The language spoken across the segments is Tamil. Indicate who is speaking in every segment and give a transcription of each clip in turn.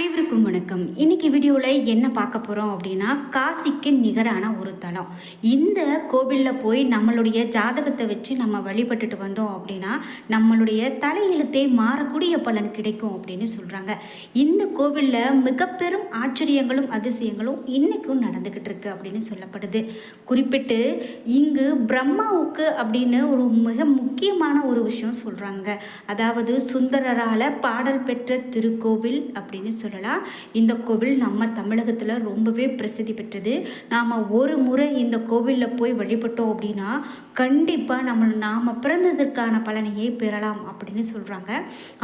Speaker 1: அனைவருக்கும் வணக்கம். இன்னைக்கு வீடியோவில் என்ன பார்க்க போகிறோம் அப்படின்னா காசிக்கு நிகரான ஒரு தலம். இந்த கோவிலில் போய் நம்மளுடைய ஜாதகத்தை வச்சு நம்ம வழிபட்டுட்டு வந்தோம் அப்படின்னா நம்மளுடைய தலையெழுத்தே மாறக்கூடிய பலன் கிடைக்கும் அப்படின்னு சொல்கிறாங்க இந்த கோவிலில் மிக பெரும் ஆச்சரியங்களும் அதிசயங்களும் இன்றைக்கும் நடந்துக்கிட்டு இருக்கு அப்படின்னு சொல்லப்படுது. குறிப்பிட்டு இங்கு பிரம்மாவுக்கு அப்படின்னு ஒரு மிக முக்கியமான ஒரு விஷயம் சொல்கிறாங்க அதாவது சுந்தரரால் பாடல் பெற்ற திருக்கோவில் அப்படின்னு சொல்லலாம். இந்த கோவில் நம்ம தமிழகத்தில் ரொம்பவே பிரசித்தி பெற்றது. நாம் ஒரு முறை இந்த கோவிலில் போய் வழிபட்டோம் அப்படின்னா கண்டிப்பாக நம்ம நாம் பிறந்ததற்கான பலனையே பெறலாம் அப்படின்னு சொல்கிறாங்க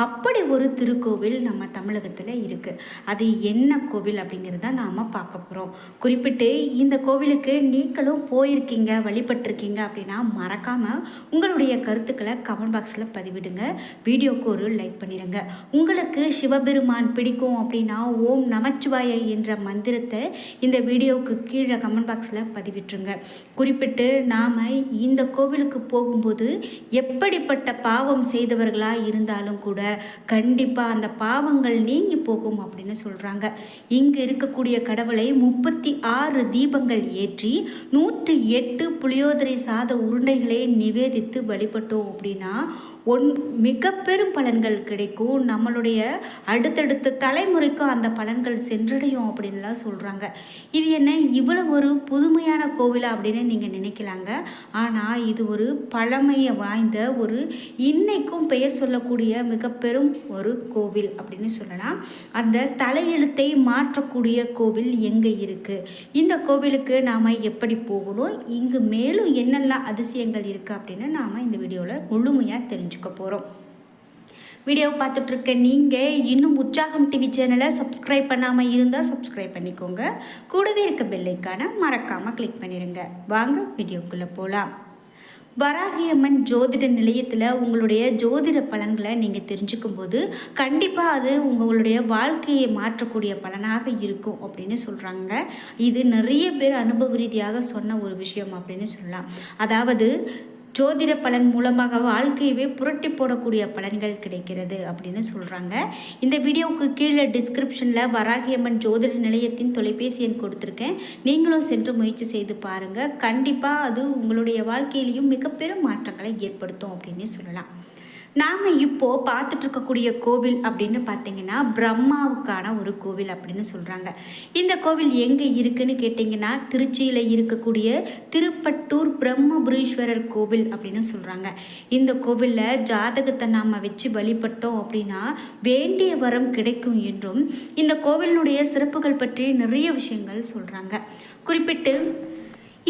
Speaker 1: அப்படி ஒரு திருக்கோவில் நம்ம தமிழகத்தில் இருக்குது அது என்ன கோவில் அப்படிங்கிறத நாம் பார்க்க போகிறோம் குறிப்பிட்டு இந்த கோவிலுக்கு நீங்களும் போயிருக்கீங்க வழிபட்டிருக்கீங்க அப்படின்னா மறக்காமல் உங்களுடைய கருத்துக்களை கமெண்ட் பாக்ஸில் பதிவிடுங்க. வீடியோக்கு ஒரு லைக் பண்ணிடுங்க உங்களுக்கு சிவபெருமான் பிடிக்கும் அப்படின்னா ஓம் நமச்சிவாய என்ற மந்திரத்தை இந்த வீடியோவுக்கு கீழே கமெண்ட் பாக்ஸில் பதிவிட்டுருங்க. குறிப்பிட்டு நாம் இந்த கோவிலுக்கு போகும்போது எப்படிப்பட்ட பாவம் செய்தவர்களாக இருந்தாலும் கூட கண்டிப்பாக அந்த பாவங்கள் நீங்கி போகும் அப்படின்னு சொல்கிறாங்க இங்கு இருக்கக்கூடிய கடவுளை முப்பத்தி ஆறு தீபங்கள் ஏற்றி நூற்றி எட்டு புளியோதரை சாத உருண்டைகளை நிவேதித்து வழிபட்டோம் அப்படின்னா ஒன் மிக பெரும் பலன்கள் கிடைக்கும். நம்மளுடைய அடுத்தடுத்த தலைமுறைக்கும் அந்த பலன்கள் சென்றடையும் அப்படின்லாம் சொல்கிறாங்க இது என்ன? இவ்வளோ ஒரு புதுமையான கோவிலா அப்படின்னு நீங்கள் நினைக்கலாங்க. ஆனால் இது ஒரு பழமையை வாய்ந்த ஒரு இன்னைக்கும் பெயர் சொல்லக்கூடிய மிக பெரும் ஒரு கோவில் அப்படின்னு சொல்லலாம். அந்த தலையெழுத்தை மாற்றக்கூடிய கோவில் எங்கே இருக்குது இந்த கோவிலுக்கு நாம் எப்படி போகணும்? இங்கு மேலும் என்னெல்லாம் அதிசயங்கள் இருக்குது அப்படின்னு நாம் இந்த வீடியோவில் முழுமையாக தெரிஞ்சுக்க போகிறோம் வீடியோவை பார்த்துட்ருக்க நீங்கள் இன்னும் உற்சாகம் டிவி சேனலை சப்ஸ்கிரைப் பண்ணாமல் இருந்தால் சப்ஸ்கிரைப் பண்ணிக்கோங்க. கூடவே இருக்க பெல்லைக்கான மறக்காமல் கிளிக் பண்ணிடுங்க வாங்க வீடியோக்குள்ளே போகலாம் வராகியம்மன் ஜோதிட நிலையத்தில் உங்களுடைய ஜோதிட பலன்களை நீங்கள் தெரிஞ்சுக்கும் போது கண்டிப்பாக அது உங்களுடைய வாழ்க்கையை மாற்றக்கூடிய பலனாக இருக்கும் அப்படின்னு சொல்கிறாங்க இது நிறைய பேர் அனுபவ ரீதியாக சொன்ன ஒரு விஷயம் அப்படின்னு சொல்லலாம். அதாவது ஜோதிட பலன் மூலமாக வாழ்க்கையவே புரட்டி போடக்கூடிய பலன்கள் கிடைக்கிறது அப்படின்னு சொல்கிறாங்க இந்த வீடியோவுக்கு கீழே டிஸ்கிரிப்ஷனில் வராகியம்மன் ஜோதிட நிலையத்தின் தொலைபேசி எண் கொடுத்துருக்கேன். நீங்களும் சென்று முயற்சி செய்து பாருங்கள் கண்டிப்பாக அது உங்களுடைய வாழ்க்கையிலையும் மிக பெரும் மாற்றங்களை ஏற்படுத்தும் அப்படின்னு சொல்லலாம். நாம் இப்போது பார்த்துட்டு இருக்கக்கூடிய கோவில் அப்படின்னு பார்த்தீங்கன்னா பிரம்மாவுக்கான ஒரு கோவில் அப்படின்னு சொல்கிறாங்க இந்த கோவில் எங்கே இருக்குதுன்னு கேட்டிங்கன்னா திருச்சியில் இருக்கக்கூடிய திருப்பட்டூர் பிரம்மபுரீஸ்வரர் கோவில் அப்படின்னு சொல்கிறாங்க இந்த கோவிலில் ஜாதகத்தை நாம் வச்சு வழிபட்டோம் அப்படின்னா வேண்டிய வரம் கிடைக்கும் என்றும் இந்த கோவிலினுடைய சிறப்புகள் பற்றி நிறைய விஷயங்கள் சொல்கிறாங்க குறிப்பிட்டு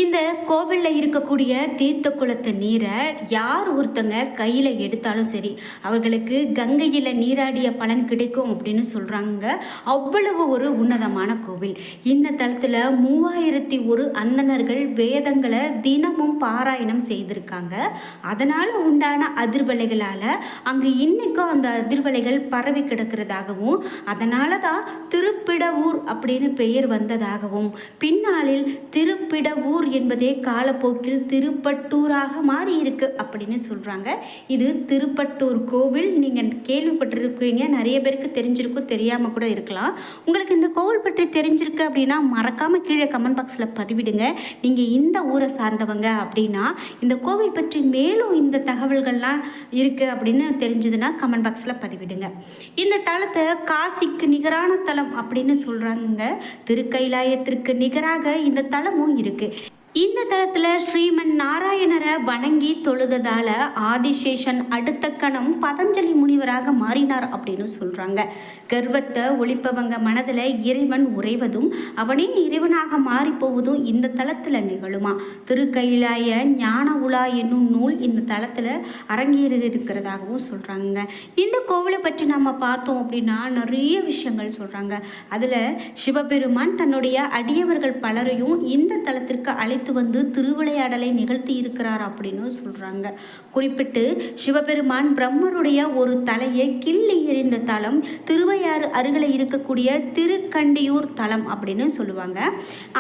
Speaker 1: இந்த கோவிலில் இருக்கக்கூடிய தீர்த்த குளத்து நீரை யார் ஒருத்தங்க கையில் எடுத்தாலும் சரி அவர்களுக்கு கங்கையில் நீராடிய பலன் கிடைக்கும் அப்படின்னு சொல்கிறாங்க அவ்வளவு ஒரு உன்னதமான கோவில். இந்த தளத்தில் மூவாயிரத்தி ஒரு அந்தணர்கள் வேதங்களை தினமும் பாராயணம் செய்திருக்காங்க. அதனால் உண்டான அதிர்வலைகளால் அங்கே இன்றைக்கும் அந்த அதிர்வலைகள் பரவி கிடக்கிறதாகவும் அதனால தான் திருப்பிடவூர் அப்படின்னு பெயர் வந்ததாகவும் பின்னாளில் திருப்பிடவூர் என்பதே காலப்போக்கில் திருப்பட்டூராக மாறி இருக்கு அப்படின்னு சொல்கிறாங்க இது திருப்பட்டூர் கோவில். நீங்கள் கேள்விப்பட்டிருப்பீங்க நிறைய பேருக்கு தெரிஞ்சிருக்கும் தெரியாமல் கூட இருக்கலாம். உங்களுக்கு இந்த கோவில் பற்றி தெரிஞ்சிருக்கு அப்படின்னா மறக்காமல் கீழே கமெண்ட் பாக்ஸில் பதிவிடுங்க. நீங்கள் இந்த ஊரை சார்ந்தவங்க அப்படின்னா இந்த கோவில் பற்றி மேலும் இந்த தகவல்கள்லாம் இருக்குது அப்படின்னு தெரிஞ்சதுன்னா கமெண்ட் பாக்ஸில் பதிவிடுங்க. இந்த தளத்தை காசிக்கு நிகரான தலம் அப்படின்னு சொல்கிறாங்க திருக்கைலாயத்திற்கு நிகராக இந்த தலமும் இருக்குது இந்த தளத்தில் ஸ்ரீமன் நாராயணரை வணங்கி தொழுததால் ஆதிசேஷன் அடுத்த கணம் பதஞ்சலி முனிவராக மாறினார் அப்படின்னு சொல்கிறாங்க கர்வத்தை ஒழிப்பவங்க மனதில் இறைவன் உறைவதும் அவனே இறைவனாக மாறி போவதும் இந்த தளத்தில் நிகழுமா? திருக்கையிலாய ஞான உலா என்னும் நூல் இந்த தளத்தில் அரங்கேறியிருக்கிறதாகவும் சொல்கிறாங்க இந்த கோவிலை பற்றி நம்ம பார்த்தோம் அப்படின்னா நிறைய விஷயங்கள் சொல்கிறாங்க அதில் சிவபெருமான் தன்னுடைய அடியவர்கள் பலரையும் இந்த தளத்திற்கு அழைத்து அழைத்து வந்து திருவிளையாடலை நிகழ்த்தி இருக்கிறார் அப்படின்னு சொல்கிறாங்க குறிப்பிட்டு சிவபெருமான் பிரம்மருடைய ஒரு தலையை கிள்ளி எறிந்த தலம் திருவையாறு அருகில் இருக்கக்கூடிய திருக்கண்டியூர் தலம் அப்படின்னு சொல்லுவாங்க.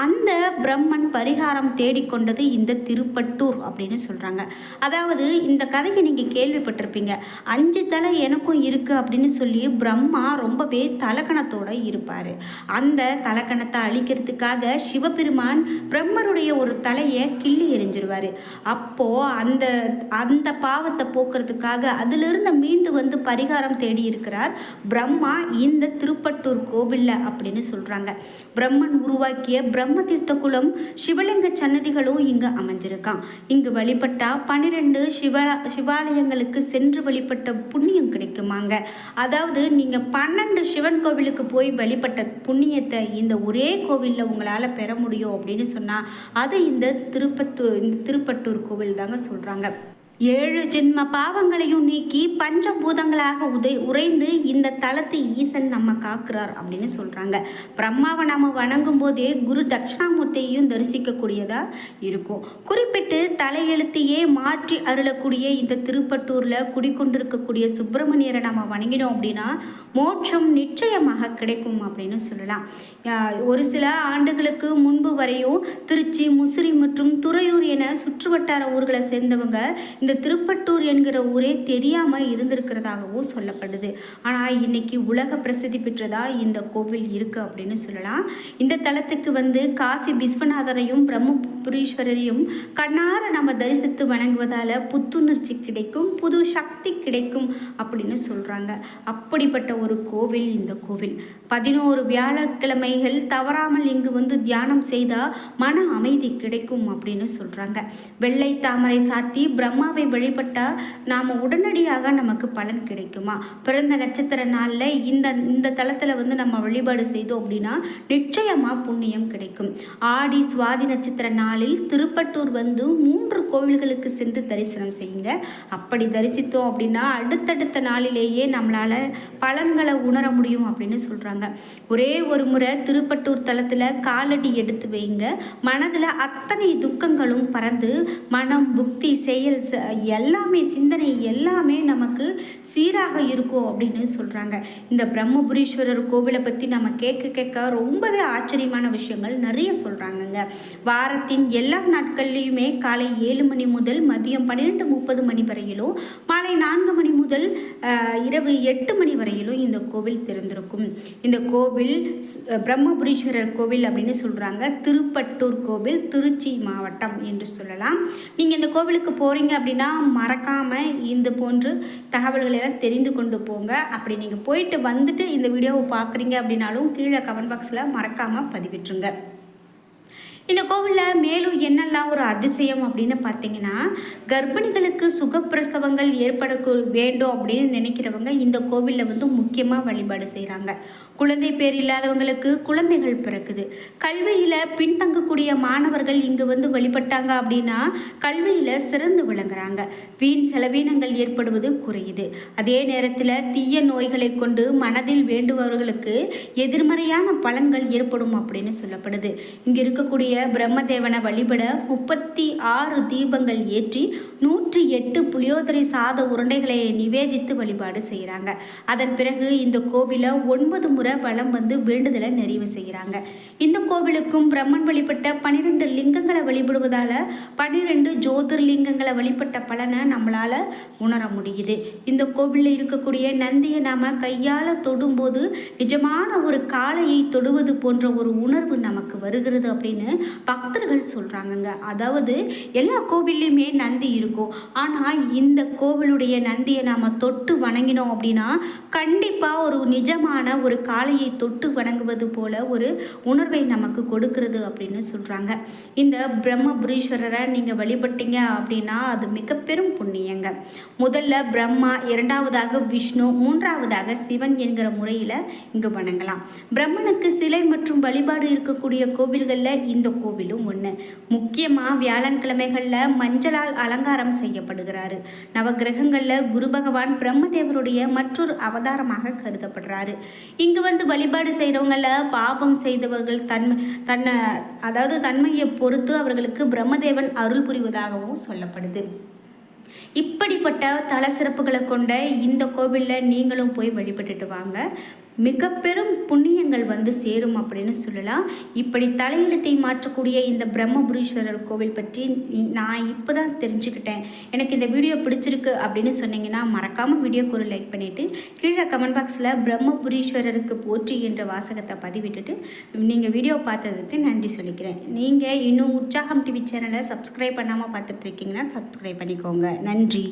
Speaker 1: அந்த பிரம்மன் பரிகாரம் தேடிக்கொண்டது இந்த திருப்பட்டூர் அப்படின்னு சொல்கிறாங்க அதாவது இந்த கதையை நீங்கள் கேள்விப்பட்டிருப்பீங்க. அஞ்சு தலை எனக்கும் இருக்குது அப்படின்னு சொல்லி பிரம்மா ரொம்பவே தலக்கணத்தோடு இருப்பார். அந்த தலக்கணத்தை அழிக்கிறதுக்காக சிவபெருமான் பிரம்மருடைய ஒரு தலையை கிள்ளி எரிஞ்சிருவார் அப்போது அந்த அந்த பாவத்தை போக்குறதுக்காக அதிலிருந்து மீண்டு வந்து பரிகாரம் தேடி இருக்கிறார் பிரம்மா இந்த திருப்பட்டூர் கோவிலில் அப்படின்னு சொல்கிறாங்க பிரம்மன் உருவாக்கிய பிரம்ம தீர்த்த குலம் சிவலிங்க சன்னதிகளும் இங்கே அமைஞ்சிருக்கான் இங்கு வழிபட்டால் பன்னிரெண்டு சிவ சிவாலயங்களுக்கு சென்று வழிபட்ட புண்ணியம் கிடைக்குமாங்க. அதாவது நீங்கள் பன்னெண்டு சிவன் கோவிலுக்கு போய் வழிபட்ட புண்ணியத்தை இந்த ஒரே கோவிலில் உங்களால் பெற முடியும் அப்படின்னு சொன்னால் அது இந்த திருப்பத்தூர் இந்த திருப்பட்டூர் கோவில் தாங்க சொல்கிறாங்க ஏழு ஜென்ம பாவங்களையும் நீக்கி பஞ்சபூதங்களாக உதை உறைந்து இந்த தளத்து ஈசன் நம்ம காக்கிறார் அப்படின்னு சொல்கிறாங்க பிரம்மாவை நம்ம வணங்கும் போதே குரு தட்சிணாமூர்த்தியையும் தரிசிக்கக்கூடியதாக இருக்கும். குறிப்பிட்டு தலையெழுத்தையே மாற்றி அருளக்கூடிய இந்த திருப்பட்டூரில் குடிக்கொண்டிருக்கக்கூடிய சுப்பிரமணியரை நம்ம வணங்கினோம் அப்படின்னா மோட்சம் நிச்சயமாக கிடைக்கும் அப்படின்னு சொல்லலாம். ஒரு சில ஆண்டுகளுக்கு முன்பு வரையும் திருச்சி முசிறி மற்றும் துறையூர் என சுற்றுவட்டார ஊர்களை சேர்ந்தவங்க இந்த திருப்பட்டூர் என்கிற ஊரே தெரியாமல் இருந்திருக்கிறதாகவும் சொல்லப்படுது. ஆனால் இன்னைக்கு உலக பிரசித்தி பெற்றதா இந்த கோவில் இருக்குது அப்படின்னு சொல்லலாம். இந்த தலத்துக்கு வந்து காசி விஸ்வநாதரையும் பிரம்மபுரீஸ்வரரையும் கண்ணார நம்ம தரிசித்து வணங்குவதால் புத்துணர்ச்சி கிடைக்கும் புது சக்தி கிடைக்கும் அப்படின்னு சொல்கிறாங்க அப்படிப்பட்ட ஒரு கோவில் இந்த கோவில். பதினோரு வியாழக்கிழமைகள் தவறாமல் இங்கு வந்து தியானம் செய்தால் மன அமைதி கிடைக்கும் அப்படின்னு சொல்கிறாங்க வெள்ளை தாமரை சாத்தி பிரம்மா பிரம்மாவை வழிபட்டால் நாம் உடனடியாக நமக்கு பலன் கிடைக்குமா? பிறந்த நட்சத்திர நாளில் இந்த இந்த தளத்தில் வந்து நம்ம வழிபாடு செய்தோம் அப்படின்னா நிச்சயமாக புண்ணியம் கிடைக்கும். ஆடி சுவாதி நட்சத்திர நாளில் திருப்பட்டூர் வந்து மூன்று கோவில்களுக்கு சென்று தரிசனம் செய்யுங்க. அப்படி தரிசித்தோம் அப்படின்னா அடுத்தடுத்த நாளிலேயே நம்மளால் பலன்களை உணர முடியும் அப்படின்னு சொல்கிறாங்க ஒரே ஒரு முறை திருப்பட்டூர் தலத்தில் காலடி எடுத்து வைங்க. மனதில் அத்தனை துக்கங்களும் பறந்து மனம் புக்தி செயல் எல்லாமே சிந்தனை எல்லாமே நமக்கு சீராக இருக்கும் அப்படின்னு சொல்கிறாங்க இந்த பிரம்மபுரீஸ்வரர் கோவிலை பற்றி நம்ம கேட்க கேட்க ரொம்பவே ஆச்சரியமான விஷயங்கள் நிறைய சொல்கிறாங்கங்க வாரத்தின் எல்லா நாட்கள்லேயுமே காலை ஏழு மணி முதல் மதியம் பன்னிரெண்டு முப்பது மணி வரையிலும் மாலை நான்கு மணி முதல் இரவு எட்டு மணி வரையிலும் இந்த கோவில் திறந்திருக்கும். இந்த கோவில் பிரம்மபுரீஸ்வரர் கோவில் அப்படின்னு சொல்கிறாங்க திருப்பட்டூர் கோவில் திருச்சி மாவட்டம் என்று சொல்லலாம். நீங்கள் இந்த கோவிலுக்கு போகிறீங்க அப்படின்னு மறக்காமல் இந்த போன்று தகவல்களை எல்லாம் தெரிந்து கொண்டு போங்க. அப்படி நீங்கள் போயிட்டு வந்துட்டு இந்த வீடியோவை பார்க்குறீங்க அப்படின்னாலும் கீழே கமெண்ட் பாக்ஸில் மறக்காமல் பதிவிட்டுருங்க. இந்த கோவிலில் மேலும் என்னெல்லாம் ஒரு அதிசயம் அப்படின்னு பார்த்தீங்கன்னா கர்ப்பிணிகளுக்கு சுகப்பிரசவங்கள் ஏற்பட வேண்டும் அப்படின்னு நினைக்கிறவங்க இந்த கோவிலில் வந்து முக்கியமாக வழிபாடு செய்கிறாங்க குழந்தை பேர் இல்லாதவங்களுக்கு குழந்தைகள் பிறக்குது. கல்வியில் பின்தங்கக்கூடிய மாணவர்கள் இங்கு வந்து வழிபட்டாங்க அப்படின்னா கல்வியில் சிறந்து விளங்குறாங்க. வீண் செலவீனங்கள் ஏற்படுவது குறையுது. அதே நேரத்தில் தீய நோய்களை கொண்டு மனதில் வேண்டுபவர்களுக்கு எதிர்மறையான பலன்கள் ஏற்படும் அப்படின்னு சொல்லப்படுது. இங்கே இருக்கக்கூடிய பிரம்மதேவனை வழிபட முப்பத்தி ஆறு தீபங்கள் ஏற்றி நூற்றி எட்டு புளியோதரை சாத உருண்டைகளை நிவேதித்து வழிபாடு செய்கிறாங்க. அதன் பிறகு இந்த கோவிலை ஒன்பது முறை வலம் வந்து வேண்டுதலை நிறைவு செய்கிறாங்க. இந்த கோவிலுக்கும் பிரம்மன் வழிபட்ட பனிரெண்டு லிங்கங்களை வழிபடுவதால் பன்னிரெண்டு ஜோதிர்லிங்கங்களை வழிபட்ட பலனை நம்மளால் உணர முடியுது. இந்த கோவிலில் இருக்கக்கூடிய நந்தியை நாம் கையால் தொடும்போது நிஜமான ஒரு காளையை தொடுவது போன்ற ஒரு உணர்வு நமக்கு வருகிறது அப்படின்னு பக்தர்கள் சொல்கிறாங்கங்க அதாவது எல்லா கோவில்லையுமே நந்தி இருக்கும். ஆனால் இந்த கோவிலுடைய நந்தியை நாம் தொட்டு வணங்கினோம் அப்படின்னா கண்டிப்பாக ஒரு நிஜமான ஒரு காளையை தொட்டு வணங்குவது போல ஒரு உணர்வை நமக்கு கொடுக்கிறது அப்படின்னு சொல்கிறாங்க இந்த பிரம்மபுரீஸ்வரரை நீங்கள் வழிபட்டீங்க அப்படின்னா அது மிக பெரும் புண்ணியங்க. முதல்ல பிரம்மா இரண்டாவதாக விஷ்ணு மூன்றாவதாக சிவன் என்கிற முறையில் இங்கு வணங்கலாம். பிரம்மனுக்கு சிலை மற்றும் வழிபாடு இருக்கக்கூடிய கோவில்களில் இந்த கோவிலும் ஒன்று முக்கியமாக வியாழன்கிழமைகளில் மஞ்சளால் அலங்காரம் செய்யப்படுகிறாரு. நவகிரகங்களில் குரு பகவான் பிரம்மதேவருடைய மற்றொரு அவதாரமாக கருதப்படுறாரு. இங்கு வந்து வழிபாடு செய்கிறவங்கள பாபம் செய்தவர்கள் தன்மை தன்னை அதாவது தன்மையை பொறுத்து அவர்களுக்கு பிரம்மதேவன் அருள் புரிவதாகவும் சொல்லப்படுது. இப்படிப்பட்ட தல சிறப்புகளை கொண்ட இந்த கோவிலில் நீங்களும் போய் வழிபட்டுட்டு வாங்க. மிக பெரும் புண்ணியங்கள் வந்து சேரும் அப்படின்னு சொல்லலாம். இப்படி தலையெழுத்தை மாற்றக்கூடிய இந்த பிரம்மபுரீஸ்வரர் கோவில் பற்றி நான் இப்போ தான் தெரிஞ்சுக்கிட்டேன். எனக்கு இந்த வீடியோ பிடிச்சிருக்கு அப்படின்னு சொன்னீங்கன்னா மறக்காமல் வீடியோக்கு ஒரு லைக் பண்ணிவிட்டு கீழே கமெண்ட் பாக்ஸில் பிரம்மபுரீஸ்வரருக்கு போற்றி என்ற வாசகத்தை பதிவிட்டுட்டு நீங்கள் வீடியோ பார்த்ததுக்கு நன்றி சொல்லிக்கிறேன். நீங்கள் இன்னும் உற்சாகம் டிவி சேனலை சப்ஸ்கிரைப் பண்ணாமல் பார்த்துட்ருக்கீங்கன்னா சப்ஸ்கிரைப் பண்ணிக்கோங்க. நன்றி.